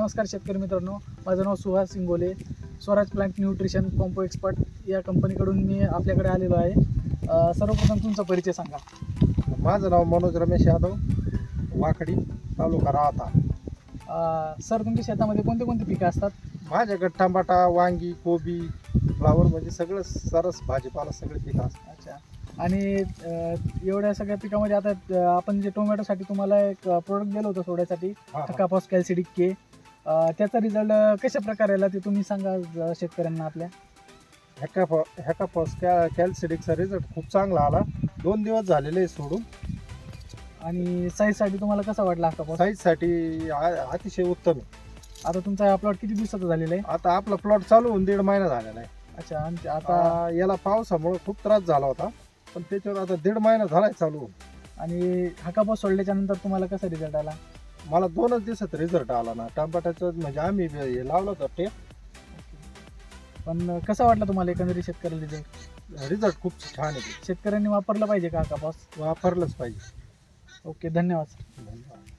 नमस्कार शेतकरी मित्रांनो माझं नाव Suhas Singole Swaraj plant nutrition compo expert या कंपनीकडून मी आपल्याकडे आलेलो आहे. अ, सर्वप्रथम तुमचा परिचय सांगा. माझं नाव मनोज रमेश यादव वाकडी तालुका राहता. अ, सर तुमच्या शेतामध्ये कोणते कोणते पिकं असतात? माझ्याकडे टमाटा वांगी कोबी फ्लावर म्हणजे सगळं सरस भाजीपाला सगळे पिकं असतात. अच्छा. आणि अ, एवढ्या सगळ्या पिकामध्ये आता अ, आपण जे टोमॅटोसाठी तुम्हाला एक प्रोडक्ट दिलं होतं सोड्यासाठी हा, हा. थकापॉस कॅल्सिडिक के अ, त्याचा रिझल्ट कशा प्रकारे आला ते तुम्ही सांगा शेतकऱ्यांना आपल्या. हॅकाप हॅकापॉस कॅ कॅल्सिडिकचा रिझल्ट खूप चांगला आला. दोन दिवस झालेले आहे सोडून. आणि साईजसाठी तुम्हाला कसा वाटला हा कपास साईजसाठी आ- अतिशय उत्तम आहे. आता तुमचा हा प्लॉट किती दिवसाचा झालेला आहे? आता आपला प्लॉट चालू होऊन दीड महिना झालेला आहे. अच्छा आणि आता आता याला पावसामुळे खूप त्रास झाला होता. पण त्याच्यावर आता दीड महिना झालाय चालू होऊन. आणि हा कपास सोडल्याच्या नंतर तुम्हाला कसा रिझल्ट आला? मला दोनच दिवसात रिझल्ट आला ना. टमाट्याचं म्हणजे आम्ही हे लावलं होतं टेप पण कसा वाटला तुम्हाला एकंदरीत शेतकऱ्याला रिझल्ट रिझल्ट खूप छान आहे. शेतकऱ्यांनी वापरलं पाहिजे का हा कपास वापरलंच पाहिजे. ओके धन्यवाद. धन्यवाद.